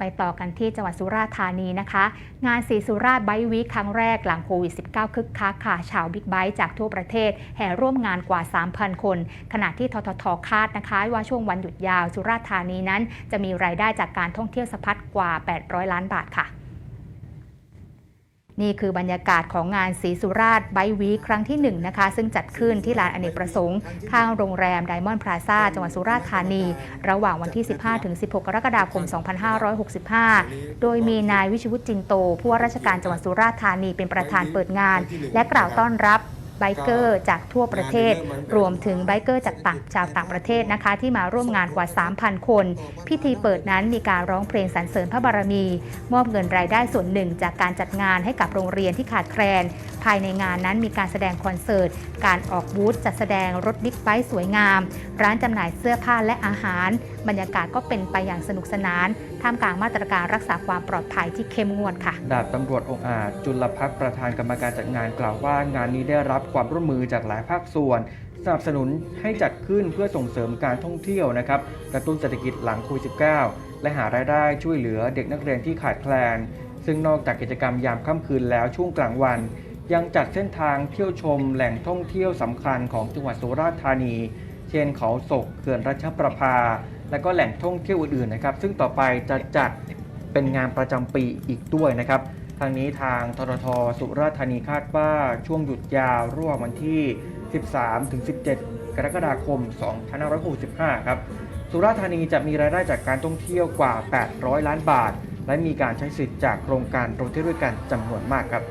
ไปต่อกันที่จังหวัดสุราษฎร์ธานีนะคะ งานสีสุราษฎร์ไบวีคครั้งแรกหลังโควิด -19 คึกคักค่ะ ชาวบิ๊กไบค์จากทั่วประเทศ แห่ร่วมงานกว่า 3,000 คน ขณะที่ทททคาดนะคะ ว่าช่วงวันหยุดยาวสุราษฎร์ธานีนั้น จะมีรายได้จากการท่องเที่ยวสะพัดกว่า 800 ล้านบาทค่ะ นี่คือบรรยากาศของงานสีสุราษฎร์ไบวีคครั้งที่1นะคะซึ่งจัดขึ้นที่ลานอเนกประสงค์ ข้างโรงแรมไดมอนด์พลาซ่าจังหวัดสุราษฎร์ธานี ระหว่างวันที่ 15-16 กรกฎาคม 2565 โดยมีนายวิชวุฒิจินโต ผู้ว่าราชการจังหวัดสุราษฎร์ธานีเป็นประธานเปิดงาน และกล่าวต้อนรับ ไบเกอร์จากทั่วประเทศ รวมถึงไบเกอร์จากต่างชาวต่างประเทศนะคะ ที่มาร่วมงานกว่า 3,000 คน พิธีเปิดนั้นมีการร้องเพลงสรรเสริญพระบารมี มอบเงินรายได้ส่วนหนึ่ง จากการจัดงานให้กับโรงเรียนที่ขาดแคลน ภายในงานนั้นมีการแสดงคอนเสิร์ต การออกบูธจัดแสดงรถบิ๊กไบค์สวยงาม ร้านจำหน่ายเสื้อผ้าและอาหารบรรยากาศก็เป็นไปอย่างสนุกสนาน ท่ามกลางมาตรการรักษาความปลอดภัยที่เข้มงวดค่ะ ดาบตำรวจองอาจจุลพักประธานกรรมการจัดงานกล่าวว่างานนี้ได้รับความร่วมมือจากหลายภาคส่วนสนับสนุนให้จัดขึ้นเพื่อส่งเสริมการท่องเที่ยวนะครับกระตุ้นเศรษฐกิจหลังโควิด -19 และหารายได้ช่วยเหลือเด็กนักเรียนที่ขาดแคลน ซึ่งนอกจากกิจกรรมยามค่ำคืนแล้วช่วงกลางวัน ยังจัดเส้นทางเที่ยวชมแหล่งท่องเที่ยวสำคัญของจังหวัดสุราษฎร์ธานี เช่นเขาศกเขื่อนรัชประภา และก็แหล่งท่องเที่ยวอื่นๆนะครับ ซึ่งต่อไปจะจัดเป็นงานประจำปีอีกด้วยนะครับ ทางนี้ทางทททสุราษฎร์ธานีคาดว่าช่วงหยุดยาวระหว่างวันที่ 13-17 กรกฎาคม 2565 ครับ สุราษฎร์ธานีจะมีรายได้จากการท่องเที่ยวกว่า 800 ล้านบาท และมีการใช้สิทธิ์จากโครงการโรงเที่ยวด้วยกันจำนวนมากครับ